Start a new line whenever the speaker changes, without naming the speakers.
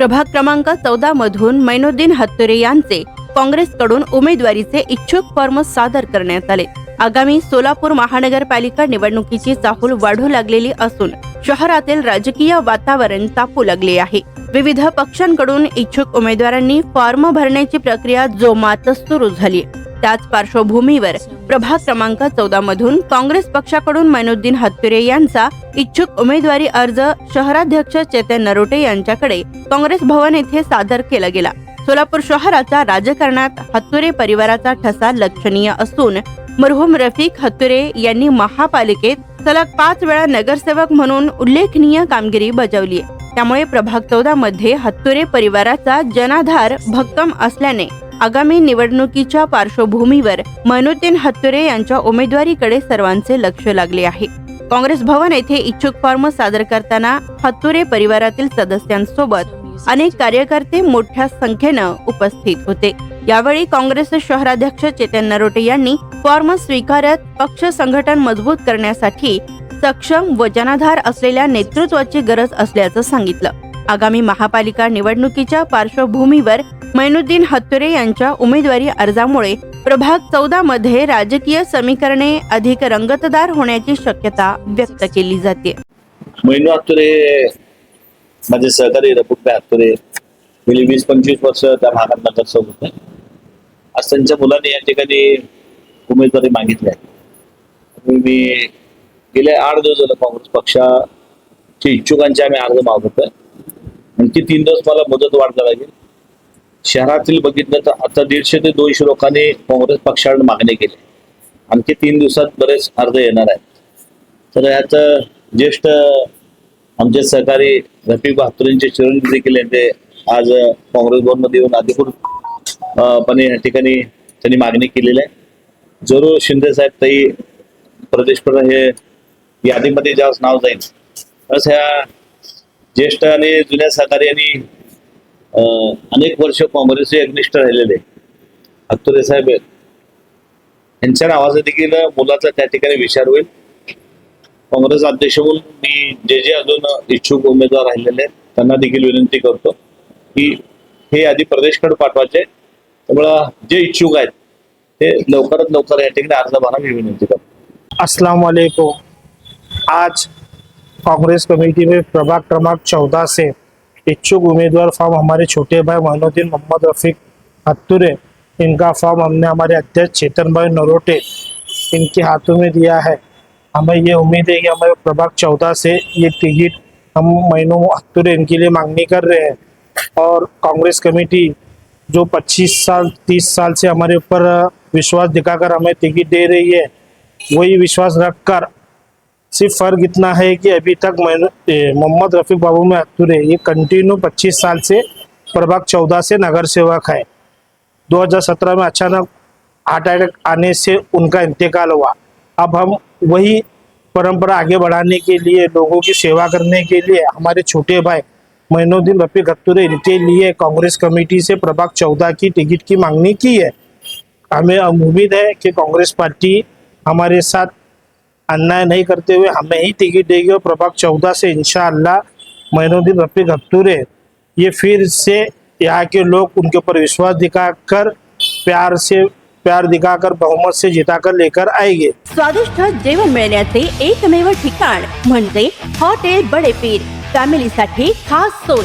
प्रभाग क्रमांक चौदा मधून मैनुद्दीन हत्तुरे यांचे काँग्रेसकडून उमेदवारीचे इच्छुक फॉर्म सादर करण्यात आले. आगामी सोलापूर महानगरपालिका निवडणुकीची चाहूल वाढू लागलेली असून शहरातील राजकीय वातावरण तापू लागले आहे. विविध पक्षांकडून इच्छुक उमेदवारांनी फॉर्म भरण्याची प्रक्रिया जोमात सुरू झाली. त्याच पार्श्वभूमीवर प्रभाग क्रमांक चौदा मधून काँग्रेस पक्षाकडून मैनुद्दीन हत्तुरे यांचा इच्छुक उमेदवारी अर्ज शहराध्यक्ष चेतन नरोटे यांच्याकडे काँग्रेस भवन येथे सादर केला गेला. सोलापूर शहराच्या राजकारणात हत्तुरे परिवाराचा ठसा लक्षणीय असून मरहूम रफिक हत्तुरे यांनी महापालिकेत सलग पाच वेळा नगरसेवक म्हणून उल्लेखनीय कामगिरी बजावली आहे. त्यामुळे प्रभाग चौदा मध्ये हत्तुरे परिवाराचा जनाधार भक्कम असल्याने आगामी निवडणुकीच्या पार्श्वभूमीवर मैनुद्दीन हत्तुरे यांच्या उमेदवारीकडे सर्वांचे लक्ष लागले आहे. काँग्रेस भवन येथे इच्छुक फॉर्म सादर करताना हत्तुरे परिवारातील सदस्यांसोबत अनेक कार्यकर्ते मोठ्या संख्येनं उपस्थित होते. यावेळी काँग्रेस शहराध्यक्ष चेतन नरोटे यांनी फॉर्म स्वीकारत पक्ष संघटन मजबूत करण्यासाठी सक्षम व जनाधार असलेल्या नेतृत्वाची गरज असल्याचं सांगितलं. आगामी महापालिका निवडणुकीच्या पार्श्वभूमीवर मैनुद्दीन हत्तुरे यांच्या उमेदवारी अर्जामुळे प्रभाग चौदा मध्ये राजकीय समीकरणे अधिक रंगतदार होण्याची शक्यता व्यक्त केली जाते.
मैनू हत्तुरे माझे सहकारी रपुटभाई हत्तुरे गेली वीस पंचवीस वर्ष त्या भागात नगरसेवक होते. आज त्यांच्या मुलांनी या ठिकाणी उमेदवारी मागितली आहे. मी गेले आठ दिवस झालं काँग्रेस पक्षाचे इच्छुकांचे आम्ही अर्ज मागवतोय आणखी तीन दिवस मला मुदत वाढ लागेल. शहरातील बघितलं तर आता दीडशे ते दोनशे लोकांनी काँग्रेस पक्षाकडे मागणी केली. आणखी तीन दिवसात बरेच अर्ज येणार आहेत. तर यात ज्येष्ठ आमचे सहकारी रफिक बहात्तूरींचे चिरंजीव देखील यांचे आज काँग्रेस भवनमध्ये येऊन अधिकृतपणे पणे या ठिकाणी त्यांनी मागणी केलेली आहे. जरूर शिंदे साहेब ताई प्रदेश प्रधान हे यादीमध्ये ज्यावेळेस नाव जाईल. त्यावेळेस ह्या ज्येष्ठ आणि जुन्या सहकारी आणि अनेक वर्ष काँग्रेसचे एकनिष्ठ राहिलेले हत्तुरे साहेब यांच्या नावाचा देखील मुलाचा त्या ठिकाणी विचार होईल. काँग्रेस अध्यक्ष म्हणून मी जे जे अजून इच्छुक उमेदवार राहिलेले आहेत त्यांना देखील विनंती करतो की हे आधी प्रदेशकडे पाठवायचे. त्यामुळं जे इच्छुक आहेत ते लवकरात लवकर या ठिकाणी अर्ज भरा मी विनंती करतो.
अस्सलाम वालेकुम आज कांग्रेस कमेटी में प्रभाग क्रमांक चौदह से इच्छुक उम्मीदवार फॉर्म हमारे छोटे भाई मोहनुद्दीन, मोहम्मद रफीक हत्तुरे, इनका फॉर्म हमने हमारे अध्यक्ष चेतन भाई नरोटे इनके हाथों में दिया है। हमें ये उम्मीद है कि हमारे प्रभाग चौदह से ये टिकट हम महीनों हत्तुरे इनके लिए मांगनी कर रहे हैं। और कांग्रेस कमेटी जो 25 साल 30 साल से हमारे ऊपर विश्वास दिखाकर हमें टिकट दे रही है, वही विश्वास रखकर सिर्फ़ फ़र्क इतना है कि अभी तक मोहम्मद रफीक बाबू में हत्तुरे ये कंटिन्यू 25 साल से प्रभाग 14 से नगर सेवक है। 2017 में अचानक हार्ट अटैक आने से उनका इंतकाल हुआ। अब हम वही परंपरा आगे बढ़ाने के लिए, लोगों की सेवा करने के लिए, हमारे छोटे भाई मैनुद्दीन रफीक हत्तुरे इनके लिए कांग्रेस कमेटी से प्रभाग चौदह की टिकट की मांगनी की है। हमें उम्मीद है कि कांग्रेस पार्टी हमारे साथ अन्याय नहीं करते हुए हमें ही टिकट देगी और प्रभाग चौदह से इंशाअल्लाह मैनुद्दीन रफीक हत्तुरे ये फिर से यहाँ के लोग उनके ऊपर विश्वास दिखाकर, प्यार से, प्यार दिखाकर, बहुमत से जिताकर लेकर आएँगे।
स्वादिष्ट जेवण मिळण्याचे एकमेव ठिकाण म्हणजे हॉटेल बडेपीर, फॅमिलीसाठी खास सोय।